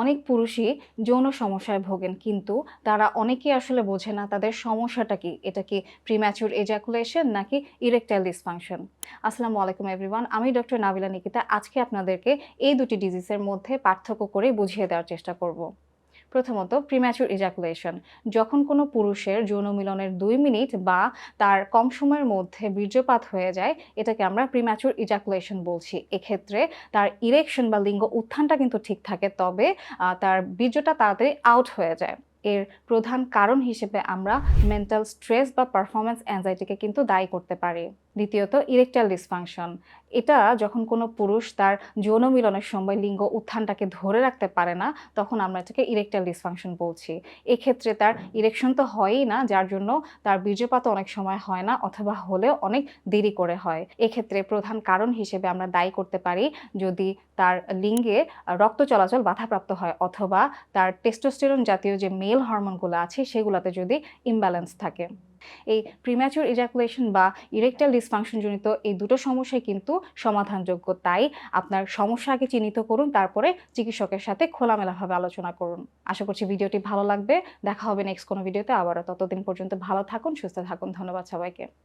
অনেক পুরুষই যৌন সমস্যায় ভোগেন, কিন্তু তারা অনেকেই আসলে বোঝে না তাদের সমস্যাটা কি? এটা কি প্রিম্যাচুর এজাকুলেশন নাকি ইরেকটাইল ডিসফাংশন আসসালামু আলাইকুম এভরিওয়ান আমি ডক্টর নাবিলা নিকিতা। আজকে আপনাদেরকে এই দুটি ডিজিজের মধ্যে পার্থক্য করে বুঝিয়ে দেওয়ার চেষ্টা করব। প্রথমত প্রিম্যাচুর ইজাকুলেশন যখন কোনো পুরুষের যৌন মিলনের দুই মিনিট বা তার কম সময়ের মধ্যে বীর্যপাত হয়ে যায়, এটাকে আমরা প্রিম্যাচুর ইজাকুলেশন বলছি। এক্ষেত্রে তার ইরেকশন বা লিঙ্গ উত্থানটা কিন্তু ঠিক থাকে, তবে তার বীর্যটা তাড়াতাড়ি আউট হয়ে যায়। এর প্রধান কারণ হিসেবে আমরা মেন্টাল স্ট্রেস বা পারফরমেন্স অ্যাংজাইটিকে কিন্তু দায়ী করতে পারি। দ্বিতীয়ত ইরেকটাইল ডিসফাংশন এটা যখন কোনো পুরুষ তার যৌন মিলনের সময় লিঙ্গ উত্থানটাকে ধরে রাখতে পারে না, তখন আমরা এটাকে ইরেকটাইল ডিসফাংশন বলছি। এক্ষেত্রে তার ইরেকশন তো হয়ই না, যার জন্য তার বীর্যপাত অনেক সময় হয় না, অথবা হলেও অনেক দেরি করে হয়। এক্ষেত্রে প্রধান কারণ হিসেবে আমরা দায়ী করতে পারি যদি তার লিঙ্গে রক্ত চলাচল বাধাপ্রাপ্ত হয়, অথবা তার টেস্টোস্টেরন জাতীয় যে মেল হরমোনগুলো আছে, সেগুলোতে যদি ইমব্যালেন্স থাকে। এই প্রিম্যাচুর ইজাকুলেশন বা ইরেকটাইল ডিসফাংশনজনিত এই দুটো সমস্যাই কিন্তু সমাধানযোগ্য। তাই আপনার সমস্যা আগে চিহ্নিত করুন, তারপরে চিকিৎসকের সাথে খোলামেলাভাবে আলোচনা করুন। আশা করছি ভিডিওটি ভালো লাগবে। দেখা হবে নেক্সট কোনো ভিডিওতে আবারও ততদিন পর্যন্ত ভালো থাকুন, সুস্থ থাকুন। ধন্যবাদ সবাইকে।